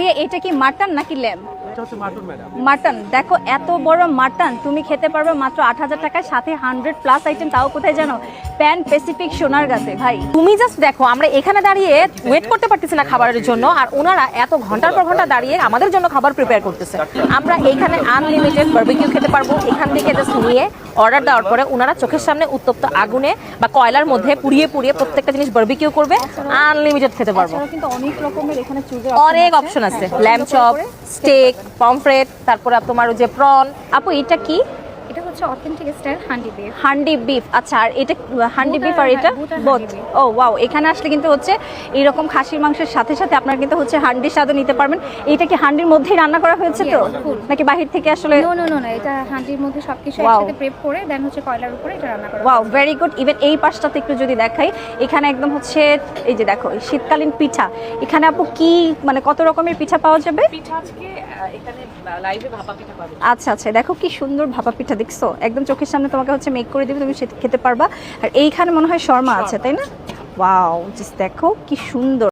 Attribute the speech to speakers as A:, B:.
A: ভাইয়া এটা কি মাটন নাকি ল্যাম
B: এটা হচ্ছে মাটন
A: দেখো এত বড় মাটন তুমি খেতে পারবে মাত্র আট হাজার টাকায় সাথে হান্ড্রেড প্লাস আইটেম তাও কোথায় জানো? প্যান প্যাসিফিক সোনার গাতে ভাই।
C: তুমি জাস্ট দেখো আমরা এখানে দাঁড়িয়ে ওয়েট করতে পারতেছি না খাবারের জন্য আর ওনারা এত ঘণ্টার পর ঘণ্টা দাঁড়িয়ে আমাদের জন্য খাবার প্রিপেয়ার করতেছে। আমরা এইখানে আনলিমিটেড বারবিকিউ খেতে পারব এখান থেকে জাস্ট নিয়ে অর্ডার দেওয়ার পরে ওনারা চোখের সামনে উত্তপ্ত আগুনে বা কয়লার মধ্যে পুড়িয়ে পুড়িয়ে প্রত্যেকটা জিনিস বারবিকিউ করবে আনলিমিটেড খেতে পারব।
A: কিন্তু অনেক রকমের এখানে
C: অনেক অপশন আছে। ল্যাম্প চপ স্টেক পমফ্রেট তারপরে তোমার ওই যে প্রন।
A: আপু এটা কি?
D: হচ্ছে authentic style handi beef
A: handi beef আচ্ছা আর এটা হান্ডি বিফ আর এটা? বোথ ও ওয়াও এখানে আসলে কিন্তু হচ্ছে এরকম খাসির মাংসের সাথে সাথে আপনারা কিন্তু হচ্ছে হান্ডির স্বাদও নিতে পারবেন। এটা কি হান্ডির মধ্যেই রান্না করা হয়েছে তো? নাকি বাহির থেকে আসলে
D: নো নো নো না এটা হান্ডির মধ্যে সবকিছু একসাথে প্রেপ করে দেন হচ্ছে কয়লার উপরে এটা রান্না করা
A: ওয়াও ভেরি গুড ইভেন এই পাশটাতে একটু যদি দেখাই এখানে একদম হচ্ছে এই যে দেখো এই শীতকালীন পিঠা। এখানে আপু কি মানে কত রকমের পিঠা পাওয়া যাবে?
C: পিঠা আজকে এখানে লাইভে ভাপা পিঠা পাবে
A: আচ্ছা আচ্ছা দেখো কি সুন্দর ভাপা পিঠা দেখছ? একদম চোখের সামনে তোমাকে হচ্ছে মেক করে দিবে, তুমি খেতে পারবা। আর এইখানে মনে হয় শর্মা আছে, তাই না? ওয়াও জাস্ট দেখো কি সুন্দর।